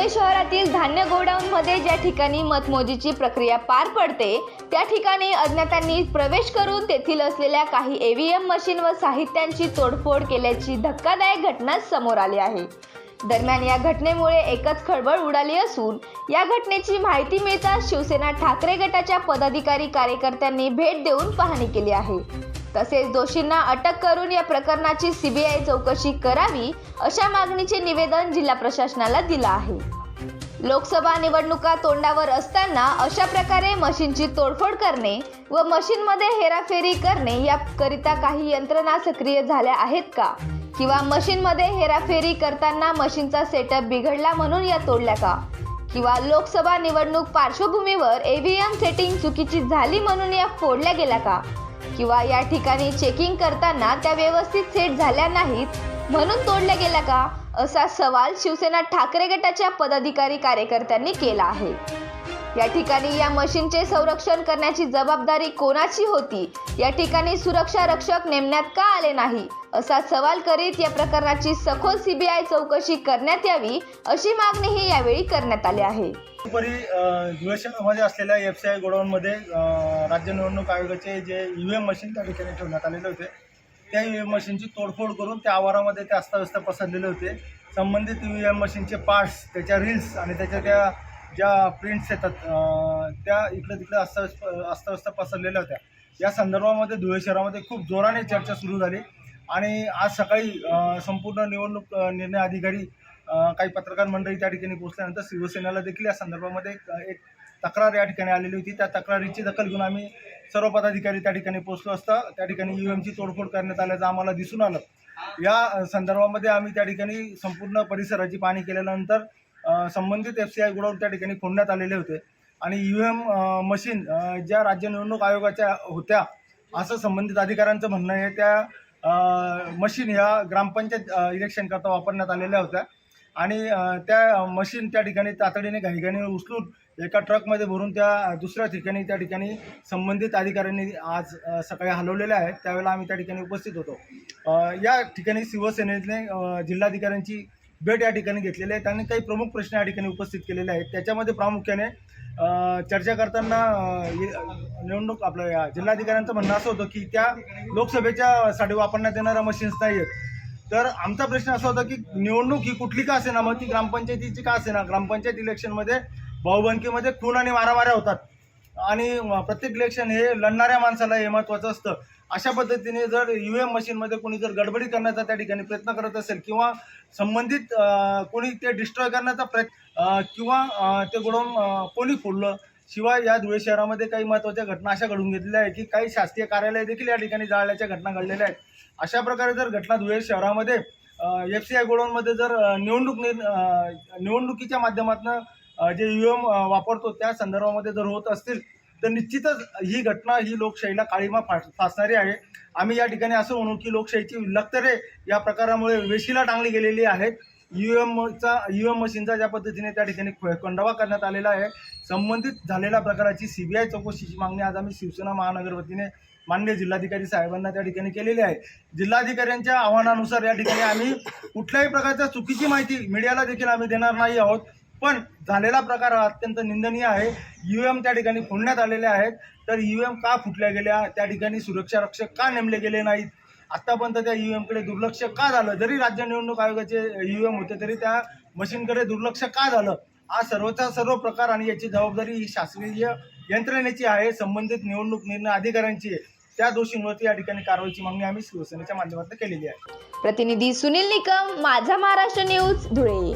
धुळे शहरातील धान्य गोडाऊनमध्ये ज्या ठिकाणी मतमोजीची प्रक्रिया पार पडते त्या ठिकाणी अज्ञातांनी प्रवेश करून तेथील असलेल्या काही एव्हीएम मशीन व साहित्यांची तोडफोड केल्याची धक्कादायक घटना समोर आली आहे. दरम्यान या घटनेमुळे एकच खळबळ उडाली असून या घटनेची माहिती मिळताच शिवसेना ठाकरे गटाच्या पदाधिकारी कार्यकर्त्यांनी भेट देऊन पाहणी केली आहे. तसेच दोषींना अटक करून या प्रकरणाची सीबीआय चौकशी करावी अशा मागणीचे निवेदन जिल्हा प्रशासनाला दिलं आहे. लोकसभा निवडणुका तोंडावर असताना अशा प्रकारे मशीनची तोडफोड करणे व मशीनमध्ये हेराफेरी करणे याकरिता काही यंत्रणा सक्रिय झाल्या आहेत का? किंवा मशीनमध्ये हेराफेरी करताना मशीनचा सेटअप बिघडला म्हणून या तोडल्या का? किंवा लोकसभा निवडणूक पार्श्वभूमीवर एव्हीएम सेटिंग चुकीची झाली म्हणून या फोडल्या गेल्या का? किंवा या ठिकाणी चेकिंग करताना त्या व्यवस्थित सेट झाल्या नाहीत म्हणून तोडल्या गेल्या का? असा सवाल शिवसेना ठाकरे गटाच्या पदाधिकारी कार्यकर्त्यांनी केला आहे. या ठिकाणी या मशीनचे संरक्षण करण्याची जबाबदारी कोणाची होती? या ठिकाणी सुरक्षा रक्षक नेमण्यात का आले नाही? असा सवाल करीत या प्रकरणाची सखोल सीबीआय चौकशी करण्यात यावी अशी मागणीही यावेळी करण्यात आली आहे. दुपारी धुळे शहरामध्ये असलेल्या एफ सी आय गोडाऊनमध्ये राज्य निवडणूक आयोगाचे जे यू एम मशीन त्या ठिकाणी ठेवण्यात आलेले होते त्या यू एम मशीनची तोडफोड करून त्या आवारामध्ये ते अस्ताव्यस्त पसरलेले होते. संबंधित यू एम मशीनचे पार्ट्स त्याच्या रील्स आणि त्याच्या त्या ज्या प्रिंट्स येतात त्या इकडे तिकडे अस्ताव्यस्त अस्ताव्यस्त पसरलेल्या होत्या. या संदर्भामध्ये धुळे शहरामध्ये खूप जोराने चर्चा सुरू झाली. आणि आज सकाळी संपूर्ण निवडणूक निर्णय अधिकारी काही पत्रकार मंडळी त्या ठिकाणी पोहोचल्यानंतर शिवसेनेला देखील या संदर्भामध्ये एक तक्रार या ठिकाणी आलेली होती. त्या तक्रारीची दखल घेऊन आम्ही सर्व पदाधिकारी त्या ठिकाणी पोहोचलो असता. त्या ठिकाणी यू एमची तोडफोड करण्यात आल्याचं आम्हाला दिसून आलं. या संदर्भामध्ये आम्ही त्या ठिकाणी संपूर्ण परिसराची पाहणी केल्यानंतर संबंधित एफ सी आय गोडाऊन त्या ठिकाणी फोडण्यात आलेले होते. आणि यू एम मशीन ज्या राज्य निवडणूक आयोगाच्या होत्या असं संबंधित अधिकाऱ्यांचं म्हणणं आहे. त्या मशीन ह्या ग्रामपंचायत अ, इलेक्शनकरता वापरण्यात आलेल्या होत्या. आणि त्या मशीन त्या ठिकाणी तातडीने घाईघाईने उचलून एका ट्रकमध्ये भरून त्या दुसऱ्या ठिकाणी त्या ठिकाणी संबंधित अधिकाऱ्यांनी आज सकाळी हलवलेल्या आहेत. त्यावेळेला आम्ही त्या ठिकाणी उपस्थित होतो. या ठिकाणी शिवसेनेने जिल्हाधिकाऱ्यांची भेट या ठिकाणी घेतलेली आहे. त्यांनी काही प्रमुख प्रश्न या ठिकाणी उपस्थित केलेले आहेत. त्याच्यामध्ये प्रामुख्याने चर्चा करताना निवडणूक आपलं या जिल्हाधिकाऱ्यांचं म्हणणं असं होतं की त्या लोकसभेच्या साठी वापरण्यात येणाऱ्या मशीन्स नाही आहेत. तर आमचा प्रश्न असा होता की निवडणूक ही कुठली का असेना? मग ती ग्रामपंचायतीची का असेना? ग्रामपंचायत इलेक्शनमध्ये भाऊबंदकीमध्ये खून आणि मारामाऱ्या होतात. आणि प्रत्येक इलेक्शन हे लढणाऱ्या माणसाला हे महत्त्वाचं असतं. अशा पद्धतीने जर यू एम मशीनमध्ये कोणी जर गडबडी करण्याचा त्या ठिकाणी प्रयत्न करत असेल किंवा संबंधित कोणी ते डिस्ट्रॉय करण्याचा प्रयत्न किंवा ते गोडाऊन कोणी फोडलं शिवाय या धुळे शहरामध्ये काही महत्त्वाच्या घटना अशा घडून घेतलेल्या आहे की काही शासकीय कार्यालय देखील या ठिकाणी जाळल्याच्या घटना घडलेल्या आहेत. अशा प्रकारे जर घटना धुळे शहरामध्ये एफ सी आय गोडाऊनमध्ये जर निवडणूक निवडणुकीच्या माध्यमातून जे यू एम वापरतो त्या संदर्भामध्ये जर होत असतील तर निश्चितच ही घटना ही लोकशाहीला काळीमा फास फासणारी आहे. आम्ही या ठिकाणी असं म्हणू की लोकशाहीची लक्तरे या प्रकारामुळे वेशीला टांगली गेलेली आहेत. यू एमचा यू एम मशीनचा ज्या पद्धतीने त्या ठिकाणी ख- खंडावा करण्यात आलेला आहे. संबंधित झालेल्या प्रकाराची सीबीआय चौकशीची मागणी आज आम्ही शिवसेना महानगर वतीने मान्य जिल्हाधिकारी साहेबांना त्या ठिकाणी केलेली आहे. जिल्हाधिकाऱ्यांच्या आव्हानानुसार या ठिकाणी आम्ही कुठल्याही प्रकारच्या चुकीची माहिती मीडियाला देखील आम्ही देणार नाही आहोत. पण झालेला प्रकार हा अत्यंत निंदनीय आहे. यू एम त्या ठिकाणी फोडण्यात आलेले आहेत. तर यू एम का फुटल्या गेल्या? त्या ठिकाणी सुरक्षा रक्षक का नेमले गेले नाहीत? आतापर्यंत त्या यू एमकडे दुर्लक्ष का झालं? जरी राज्य निवडणूक आयोगाचे यू एम होते तरी त्या मशीनकडे दुर्लक्ष का झालं? हा सर्वचा सर्व प्रकार आणि याची जबाबदारी ही शासकीय यंत्रणेची आहे संबंधित निवडणूक निर्णय अधिकाऱ्यांची आहे. त्या दोषींवरती या ठिकाणी कारवाईची मागणी आम्ही शिवसेनेच्या माध्यमातून केलेली आहे. प्रतिनिधी सुनील निकम माझा महाराष्ट्र न्यूज धुळे.